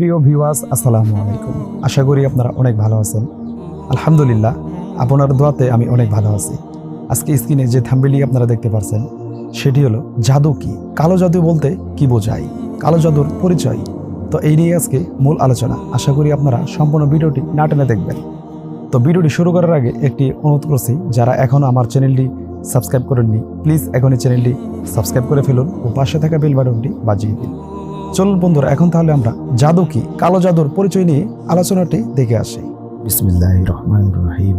প্রিয় ভিউয়ার্স, আসসালামু আলাইকুম। আশা করি আপনারা অনেক ভালো আছেন। আলহামদুলিল্লাহ, আপনার দোয়াতে আমি অনেক ভালো আছি। আজকে স্ক্রিনে যে থাম্বেলি আপনারা দেখতে পাচ্ছেন সেটি হলো, জাদু কি? কালো জাদু বলতে কি বোঝায়? কালো জাদুর পরিচয়? তো এই নিয়ে আজকে মূল আলোচনা। আশা করি আপনারা সম্পূর্ণ ভিডিওটি না টেনে দেখবেন। তো ভিডিওটি শুরু করার আগে একটি অনুরোধ করছি, যারা এখনও আমার চ্যানেলটি সাবস্ক্রাইব করেননি, প্লিজ এখনই চ্যানেলটি সাবস্ক্রাইব করে ফেলুন ও পাশে থাকা বেল বাটনটি বাজিয়ে দিন। চলুন বন্ধুরা, এখন তাহলে আমরা জাদু কি, কালো জাদুর পরিচয় নিয়ে আলোচনাটি দেখে আসি। রহমান রহিম।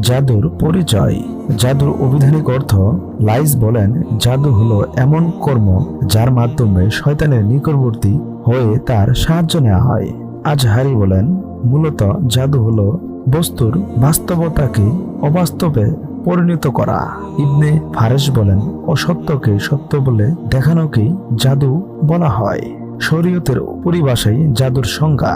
জাদুর পরিচয়। জাদুর অভিধানিক অর্থ লাইস বলেন, জাদু হলো এমন কর্ম যার মাধ্যমে শয়তানের নিকটবর্তী হয়ে তার সাহায্য নেওয়া হয়। আজহারি বলেন, মূলত জাদু হলো বস্তুর বাস্তবতাকে অবাস্তবে পরিণত করা। ইবনে ফারেস বলেন, অসত্যকে সত্য বলে দেখানোকেই জাদু বলা হয়। শরীয়তের পরিভাষায় জাদুর সংজ্ঞা।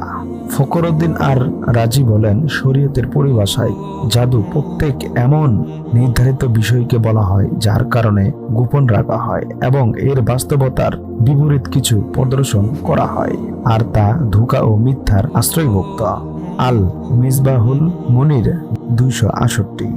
ফকরুদ্দিন আর রাজি বলেন, শরীয়তের পরিভাষায় জাদু প্রত্যেক এমন নির্ধারিত বিষয়কে বলা হয়, যার কারণে গোপন রাখা হয় এবং এর বাস্তবতার বিপরীত কিছু প্রদর্শন করা হয়, আর তা ধোঁকা ও মিথ্যার আশ্রয়ভুক্ত। আল মিসবাহুল মনির দুইশো আষট্টি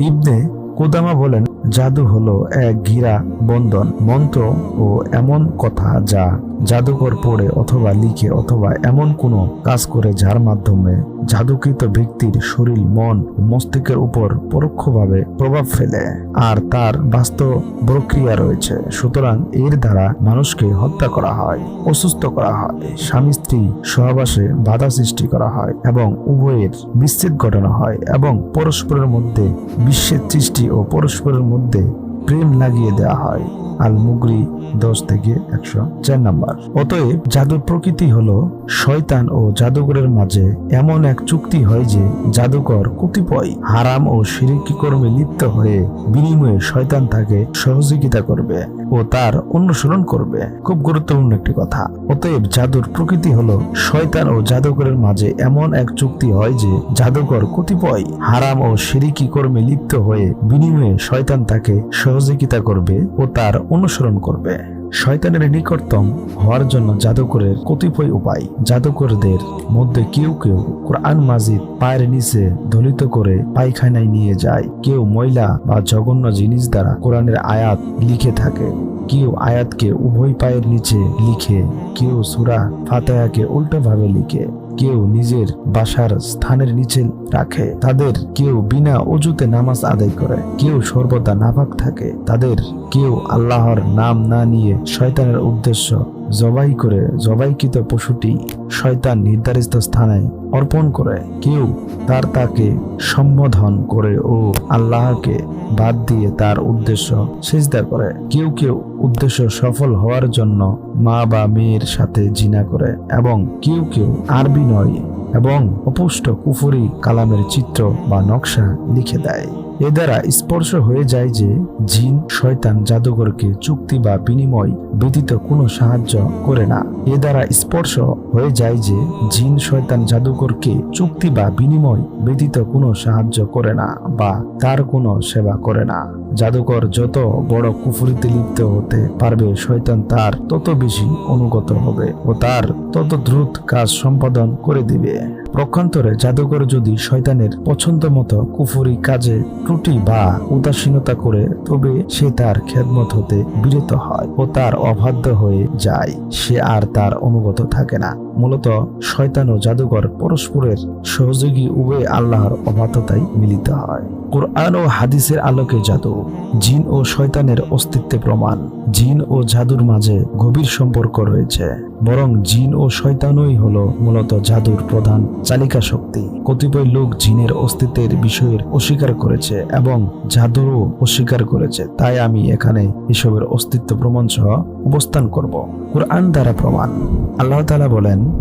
ইবনে কোদামা বলেন জাদু হলো এক ঘিরা বন্ধন, মন্ত্র ও এমন কথা যা জাদুকর পড়ে অথবা লিখে অথবা এমন কোনো কাজ করে যার মাধ্যমে জাদুকৃত ব্যক্তির শরীর, মন মস্তিষ্কের উপর পরোক্ষভাবে প্রভাব ফেলে। আর তার বাস্তব প্রক্রিয়া রয়েছে। সুতরাং এর দ্বারা মানুষকে হত্যা করা হয়, অসুস্থ করা হয়, স্বামী স্ত্রী সহবাসে বাধা সৃষ্টি করা হয় এবং উভয়ের বিচ্ছেদ ঘটানো হয় এবং পরস্পরের মধ্যে বিশ্বের সৃষ্টি ও পরস্পরের মধ্যে প্রেম লাগিয়ে দেওয়া হয়। আল মুগরি দশ থেকে একশো চার নাম্বার। অতএব জাদুর প্রকৃতি হল শয়তান ও জাদুকরের মাঝে এমন এক চুক্তি হয় যে জাদুকর কতিপয় হারাম ও সিরিকি কর্মে লিপ্ত হয়ে বিনিময়ে শয়তান তাকে সহযোগিতা করবে ও তার অনুসরণ করবে। খুব গুরুত্বপূর্ণ একটি কথা। অতএব জাদুর প্রকৃতি হল শয়তান ও জাদুকরের মাঝে এমন এক চুক্তি হয় যে জাদুকর কতিপয় হারাম ও সিরিকি কর্মে লিপ্ত হয়ে বিনিময়ে শয়তান তাকে সহযোগিতা করবে ও তার অনুসরণ করবে। শয়তানের নিকটতম হওয়ার জন্য জাদুকরের কতিপয় উপায়। জাদুকরদের মধ্যে কেউ কেউ কোরআন মাজিদ পায়ের নিচে দলিত করে পায়খানায় নিয়ে যায়। কেউ ময়লা বা জঘন্য জিনিস দ্বারা কোরআনের আয়াত লিখে থাকে। কেউ আয়াতকে উভয় পায়ের নিচে লিখে, কেউ সুরা ফাতায়াকে উল্টোভাবে লিখে। কেউ নিজের বাসার স্থানের নিচে রাখে। তাদের কেউ বিনা অজুতে নামাজ আদায় করে। কেউ সর্বদা নাপাক থাকে। তাদের কেউ আল্লাহর নাম না নিয়ে শয়তানের উদ্দেশ্য জবাই করে জবাইকৃত পশুটি শয়তান নির্ধারিত স্থানে অর্পণ করে, কেউ তার তাকে সম্বোধন করে ও আল্লাহকে বাদ দিয়ে তার উদ্দেশ্য সিজদা করে। কেউ কেউ উদ্দেশ্য সফল হওয়ার জন্য মা বা মেয়ের সাথে জিনা করে এবং কেউ কেউ আরবি নয় এবং অপুষ্ট কুফুরি কালামের চিত্র বা নকশা লিখে দেয়। এ দ্বারা স্পর্শ হয়ে যায় যে জিন শয়তান জাদুঘরকে চুক্তি বা বিনিময় ব্যতীত কোনো সাহায্য করে না। এ দ্বারা স্পর্শ হয়ে যায় যে জিন শয়তান জাদুঘরকে চুক্তি বা বিনিময় ব্যতীত কোনো সাহায্য করে না বা তার কোনো সেবা করে না। জাদুকর যত বড় কুফুরিতে লিপ্ত হতে পারবে, শয়তান তার তত বেশি অনুগত হবে ও তার তত দ্রুত কাজ সম্পাদন করে দিবে। প্রক্ষান্তরে জাদুঘর যদি শয়তানের পছন্দ মতো কুফুরি কাজে ত্রুটি বা উদাসীনতা করে, তবে সে তার খেদমত হতে বিরত হয় ও তার অবাধ্য হয়ে যায়। সে আর তার অনুগত থাকে না। মূলত শয়তান ও জাদুঘর পরস্পরের সহযোগী উভয় আল্লাহর অবাধ্যতায় মিলিত হয়। কোরআন ও হাদিসের আলোকে জাদু, জিন ও শয়তানের অস্তিত্বে প্রমাণ। জিন ও জাদুর মাঝে গভীর সম্পর্ক রয়েছে। বরং জিন ও শয়তানই হলো মূলত জাদুর প্রধান চালিকা শক্তি। কতিপয় লোক জিনের অস্তিত্বের বিষয়ের অস্বীকার করেছে এবং জাদুরও অস্বীকার করেছে। তাই আমি এখানে এসবের অস্তিত্ব প্রমাণ সহ অবস্থান করব। কোরআন দ্বারা প্রমাণ। আল্লাহ তালা বলেন,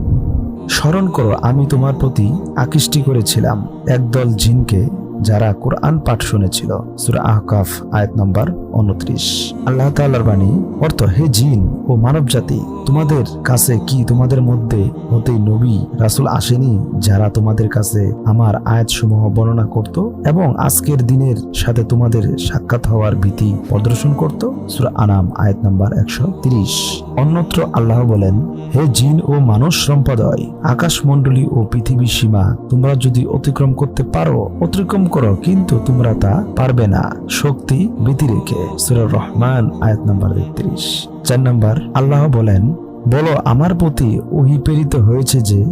স্মরণ করো, আমি তোমার প্রতি আকৃষ্টি করেছিলাম। একদল জিনকে যারা কোরআন পাঠ শুনেছিল সুরা আহকাফ আয়াত নম্বর উনত্রিশ। আল্লাহ তাআলার বাণী, অর্থ হে জিন ও মানব জাতি, তোমাদের কাছে কি তোমাদের মধ্যে হতে নবী, রাসূল আসেনি, যারা তোমাদের কাছে আমার আয়াতসমূহ বর্ণনা করত এবং আজকের দিনের সাথে তোমাদের সাক্ষাৎ হওয়ার ভীতি প্রদর্শন করত? সূরা আনাম, আয়াত নাম্বার একশো তিরিশ। অন্যত্র আল্লাহ বলেন, হে জিন ও মানুষ সম্প্রদায়, আকাশমণ্ডলী ও পৃথিবীর সীমা তোমরা যদি অতিক্রম করতে পারো, অতিক্রম করো, কিন্তু তোমরা তা পারবে না। শক্তি ভীতি রেখে। সুরা রহমান, আয়াত তেত্রিশ চার আল্লাহ বলেন, বলো, আমার প্রতি হয়েছে যে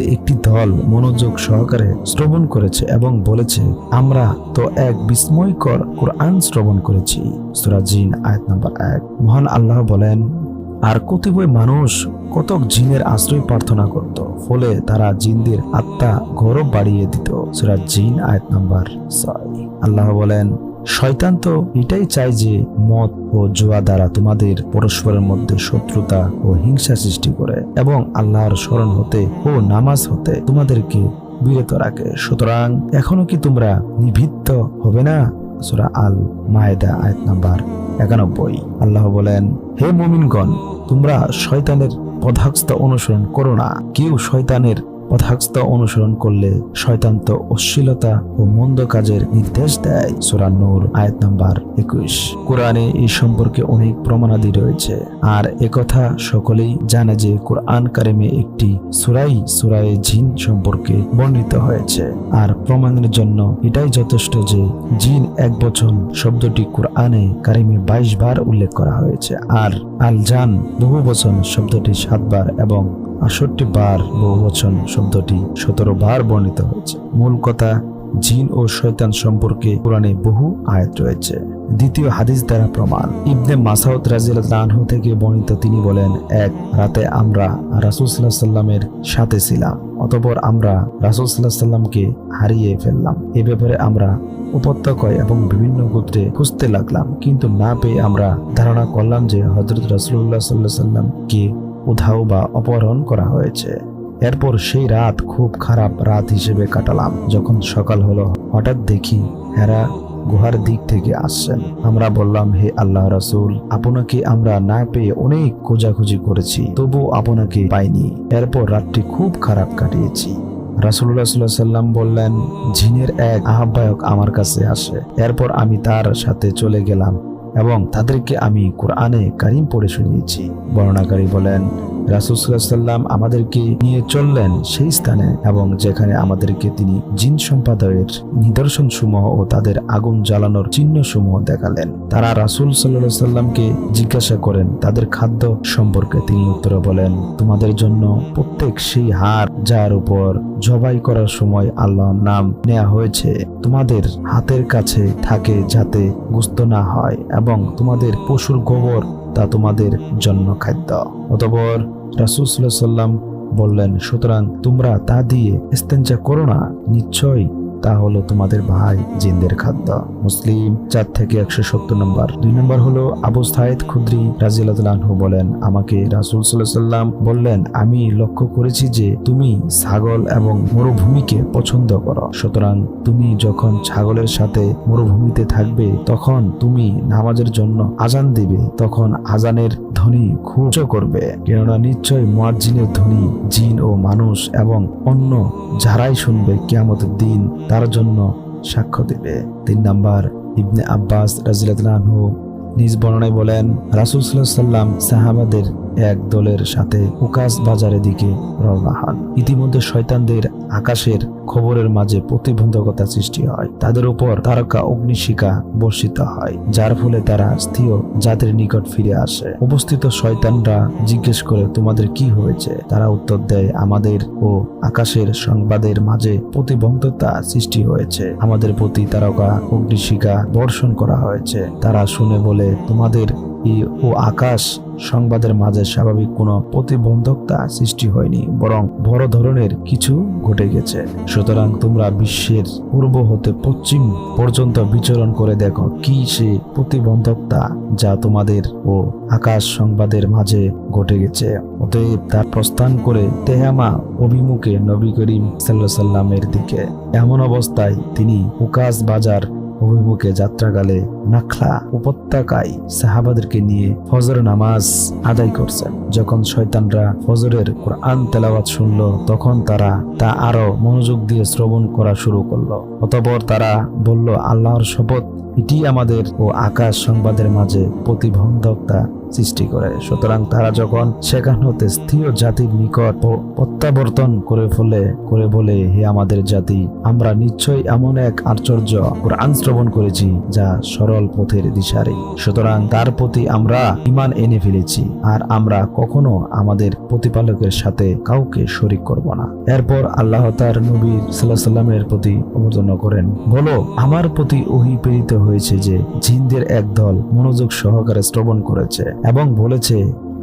একটি দল মনোযোগ সহকারে শ্রবণ করেছে এবং বলেছে, আমরা তো এক বিস্ময়কর কোরআন শ্রবণ করেছি। সুরা জিন, আয়াত নাম্বার এক। মহান আল্লাহ বলেন, আর কতিপয় মানুষ কতক জিনের আশ্রয় প্রার্থনা করত, ফলে তারা জিনদের আত্মা গৌরব বাড়িয়ে দিত। সুরা জিন, আয়াত নাম্বার ছয়। আল্লাহ বলেন শয়তান তো এটাই চায় যে মদ ও জুয়া দ্বারা তোমাদের পরস্পরের মধ্যে শত্রুতা ও হিংসা সৃষ্টি করে এবং আল্লাহর স্মরণ হতে ও নামাজ হতে তোমাদেরকে বিরত রাখে। সুতরাং এখনও কি তোমরা নিভিত্ত হবে না? সুরা আল মায়েদা আয়াত নাম্বার একানব্বই। আল্লাহ বলেন, হে মুমিনগণ, তোমরা শয়তানের পদাহস্ত অনুসরণ করো না। কেউ শয়তানের পদাহস্ত অনুসরণ করলে শয়তান তো অশ্লীলতা ও মন্দ কাজের নির্দেশ দেয়। সুরা নূর, আয়াত নাম্বার একুশ। কোরআনে এই সম্পর্কে অনেক প্রমাণাদি রয়েছে। আর একথা সকলেই জানে যে কোরআন কারিমে একটি সুরাই সুরায়ে জিন সম্পর্কে বর্ণিত হয়েছে। আর প্রমাণের জন্য এটাই যথেষ্ট যে জিন এক বচন শব্দটি কোরআনে কারিমে বাইশ বার উল্লেখ করা হয়েছে। আর আল জান বহু বচন শব্দটি সাতবার এবং আষট্টি বার বহু বচন শব্দটি সতেরো বার বর্ণিত হয়েছে। মূল কথা, জিন ও শয়তান সম্পর্কে কোরআনে বহু আয়াত রয়েছে। দ্বিতীয় হাদিস দ্বারা প্রমাণ, ইবনে মাসাউদ রাজিয়াল্লাহু থেকে বর্ণিত তিনি বলেন, এক, রাতে আমরা রাসূলুল্লাহ সাল্লামের সাথে ছিলাম, অতঃপর আমরা রাসূলুল্লাহ সাল্লামকে হারিয়ে ফেললাম। এ ব্যাপারে আমরা উপত্যকায় এবং বিভিন্ন গোত্রে খুঁজতে লাগলাম, কিন্তু না পেয়ে আমরা ধারণা করলাম যে হজরত রাসূলুল্লাহ সাল্লাহ সাল্লামকে উধাও বা অপহরণ করা হয়েছে। এরপর সেই রাত খুব খারাপ রাত হিসেবে কাটালাম, যখন সকাল হলো। হঠাৎ দেখি হেরা গুহার দিক থেকে আসছেন। আমরা বললাম, হে আল্লাহ রাসূল, আপনাকে আমরা না পেয়ে অনেক খোঁজাখুঁজি করেছি, তবু আপনাকে পাইনি। এরপর রাতটি খুব খারাপ কাটিয়েছি। রাসুল্লাহ সাল্লাহ সাল্লাম বললেন, জিনের এক আহ্বায়ক আমার কাছে আসে। এরপর আমি তার সাথে চলে গেলাম। এবং তাদেরকে আমি কোরআনে কারিম পড়ে শুনিয়েছি। বর্ণাকারী বলেন রাসুসাল্লাম আমাদেরকে নিয়ে চললেন সেই স্থানে এবং যেখানে আমাদেরকে তিনি জিন সম্পাদকের নিদর্শন সমূহ ও তাদের আগুন জ্বালানোর চিহ্ন সমূহ দেখালেন। তারা রাসুল সাল্লাহ সাল্লামকে জিজ্ঞাসা করেন, তাদের খাদ্য সম্পর্কে তিনি উত্তরে বলেন, তোমাদের জন্য প্রত্যেক সেই হার যার উপর জবাই করার সময় আল্লাহর নাম নেওয়া হয়েছে। তোমাদের হাতের কাছে থাকে যাতে গুস্ত না হয় এবং তোমাদের পশুর গোবর তা তোমাদের জন্য খাদ্য। অতপর রাসুসাল্লাম সাল্লাম বললেন, সুতরাং তোমরা তা দিয়ে ইস্তেঞ্জা করো না। নিশ্চয়ই তা হলো তোমাদের ভাই জিনদের খাদ্য। মুসলিম চার থেকে একশো সত্তর নম্বর। দুই নম্বর হলো আবু সাইদ খুদ্রি রাজিয়ালহু বলেন, আমাকে রাসুল সাল্লাম বললেন, আমি লক্ষ্য করেছি যে তুমি ছাগল এবং মরুভূমিকে পছন্দ করো। সুতরাং তুমি যখন ছাগলের সাথে মরুভূমিতে থাকবে, তখন তুমি নামাজের জন্য আজান দিবে। তখন আজানের ধ্বনি খুব করবে। কেননা নিশ্চয় মুয়াজ্জিনের ধ্বনি জিন ও মানুষ এবং অন্য যারাই শুনবে কিয়ামতের দিন তার জন্য সাক্ষ্য দিবে। তিন নাম্বার, ইবনে আব্বাস রাজিলাদ নিজ বর্ণনায় বলেন, রাসুল সাল্লাম সাহাবাদের এক দলের সাথে উকাস বাজারের দিকে রওনা হন। ইতিমধ্যে শয়তানদের আকাশের খবরের মাঝে প্রতিবন্ধকতা সৃষ্টি হয়। তাদের উপর তারকা অগ্নিশিকা বর্ষিত হয়, যার ফলে তারা স্থির জাতির নিকট ফিরে আসে। উপস্থিত শয়তানরা জিজ্ঞেস করে, তোমাদের কি হয়েছে? তারা উত্তর দেয়, আমাদের ও আকাশের সংবাদের মাঝে প্রতিবন্ধকতা সৃষ্টি হয়েছে। আমাদের প্রতি তারকা অগ্নিশিকা বর্ষণ করা হয়েছে। তারা শুনে বলে, তোমাদের ও আকাশ সংবাদের মাঝে স্বাভাবিক কোনো প্রতিবন্ধকতা সৃষ্টি হয়নি, বরং বড় ধরনের কিছু ঘটে গেছে। সুতরাং তোমরা বিশ্বের পূর্ব হতে পশ্চিম পর্যন্ত বিচরণ করে দেখো কি সে প্রতিবন্ধকতা যা তোমাদের ও আকাশ সংবাদের মাঝে ঘটে গেছে। অতএব তার প্রস্থান করে তেহামা অভিমুখে নবী করিম সাল্লাহ সাল্লামের দিকে। এমন অবস্থায় তিনি উকাস বাজার অভিমুখে যাত্রাকালে নাখলা উপত্যকায় সাহাবাদেরকে নিয়ে ফজর নামাজ আদায় করছেন। যখন শয়তানরা ফজরের কোরআন তেলাওয়াত শুনল, তখন তারা তা আরও মনোযোগ দিয়ে শ্রবণ করা শুরু করল। অতপর তারা বলল, আল্লাহর শপথ এটি আমাদের ও আকাশ সংবাদের মাঝে প্রতিবন্ধকতা সৃষ্টি করে। সুতরাং তারা যখন সেখান হতে স্থির জাতির নিকট প্রত্যাবর্তন করে ফলে, করে বলে, হে আমাদের জাতি, আমরা নিশ্চয়ই এমন এক আশ্চর্য কোরআন শ্রবণ করেছি যা সরল পথের দিশারি। সুতরাং তার প্রতি আমরা ইমান এনে ফেলেছি, আর আমরা কখনো আমাদের প্রতিপালকের সাথে কাউকে শরিক করব না। এরপর আল্লাহ তার নবী সাল্লাহ সাল্লামের প্রতি অবর্তন করেন, বলো, আমার প্রতি ওহি প্রেরিত হয়েছে যে জিনদের এক দল মনোযোগ সহকারে শ্রবণ করেছে এবং বলেছে,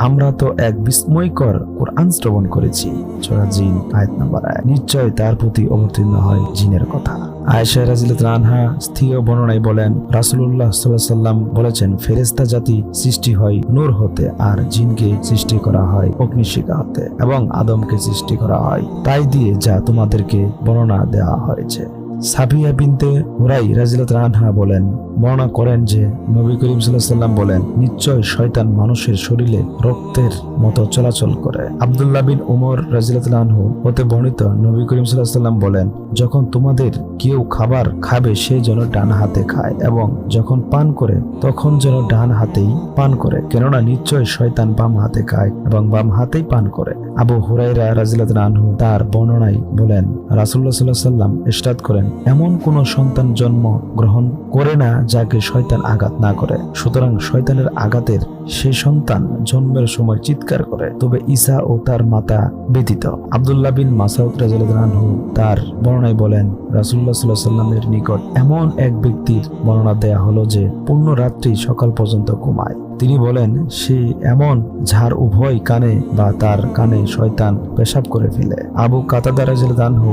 আমরা তো এক বিস্ময়কর কোরআন শ্রবণ করেছি। ছোড়া জিন, আয়াত নাম্বার এক। নিশ্চয় তার প্রতি অবতীর্ণ হয় জিনের কথা। আয়েশা রাজিলত রানহা স্থির বর্ণনায় বলেন আলাইহি সাল্লাম বলেছেন, ফেরেশতা জাতি সৃষ্টি হয় নূর হতে আর জিনকে সৃষ্টি করা হয় অগ্নিশিখা হতে এবং আদমকে সৃষ্টি করা হয়। তাই দিয়ে যা তোমাদেরকে বর্ণনা দেওয়া হয়েছে। সাবিয়া বিনতে হুরাই রাজিলত রানহা বলেন, বর্ণনা করেন যে নবী করিম সাল্লাম বলেন, নিশ্চয় শয়তান মানুষের শরীরে রক্তের মতো চলাচল করে। আব্দুল্লাহ বিন উমর রাজিলত রানহু হতে বর্ণিত নবী করিম সাল্লাম বলেন, যখন তোমাদের কেউ খাবার খাবে, সে যেন ডান হাতে খায় এবং যখন পান করে, তখন যেন ডান হাতেই পান করে। কেননা নিশ্চয় শয়তান বাম হাতে খায় এবং বাম হাতেই পান করে। আবু হুরাইরা রাজিলাত রানহু তার বর্ণনায় বলেন রাসুল্লাহ সাল্লাহ সাল্লাম ইস্তাদ করেন, এমন কোন সন্তান জন্ম গ্রহণ করে না যাকে শয়তান আঘাত না করে। সুতরাং শয়তানের আঘাতের সে সন্তান জন্মের সময় চিৎকার করে, তবে ঈসা ও তার মাতা ব্যতীত। আব্দুল্লাহ বিন মাসাউদ রানহু তার বর্ণনায় বলেন রাসুল্লাহ সাল্লাহ সাল্লামের নিকট এমন এক ব্যক্তির বর্ণনা দেয়া হলো যে পূর্ণ রাত্রি সকাল পর্যন্ত ঘুমায়। তিনি বলেন, সে এমন যার উভয় কানে বা তার কানে শয়তান পেশাব করে ফেলে। আবু কাতাদা রাজিলদানহু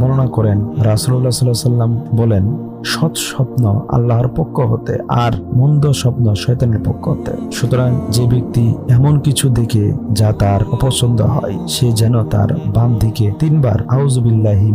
বর্ণনা করেন রাসুল্লাহ সাল্লাহ সাল্লাম বলেন সৎ স্বপ্ন আল্লাহর পক্ষ হতে আর মন্দ স্বপ্ন শয়তানের পক্ষ হতে। সুতরাং যে ব্যক্তি এমন কিছু দেখে যা তার অপছন্দ হয়, সে যেন তার বাম দিকে তিনবার আউজুবিল্লাহি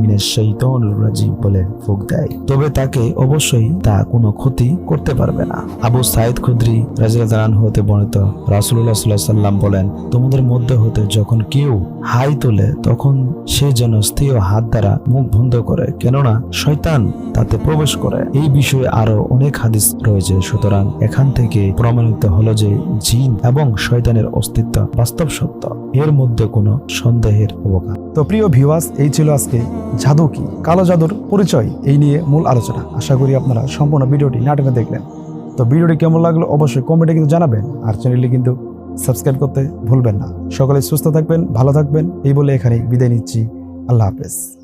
রাজিম বলে ফুক দেয়। তবে তাকে অবশ্যই তা কোনো ক্ষতি করতে পারবে না। আবু সাইদ খুদ্রি রাজিয়াল হতে বর্ণিত রাসুল্লাহ সাল্লাহ সাল্লাম বলেন, তোমাদের মধ্যে হতে যখন কেউ হাই তোলে, তখন সে যেন স্থির হাত দ্বারা মুখ বন্ধ করে। কেননা শয়তান তাতে প্রবেশ করে। এই বিষয়ে আরও অনেক হাদিস রয়েছে। সুতরাং এখান থেকে প্রমাণিত হলো যে জিন এবং শয়তানের অস্তিত্ব বাস্তব সত্য। এর মধ্যে কোনো সন্দেহের অবকাশ। তো প্রিয় ভিউয়ার্স এই ছিল আজকে জাদু কি? কালো জাদুর পরিচয়। এই নিয়ে মূল আলোচনা। আশা করি আপনারা সম্পূর্ণ ভিডিওটি নাটকে দেখলেন। তো ভিডিওটি কেমন লাগল অবশ্যই কমেন্টে কিন্তু জানাবেন। আর চ্যানেলটি কিন্তু সাবস্ক্রাইব করতে ভুলবেন না। সকলে সুস্থ থাকবেন, ভালো থাকবেন। এই বলে এখানেই বিদায় নিচ্ছি। আল্লাহ হাফেজ।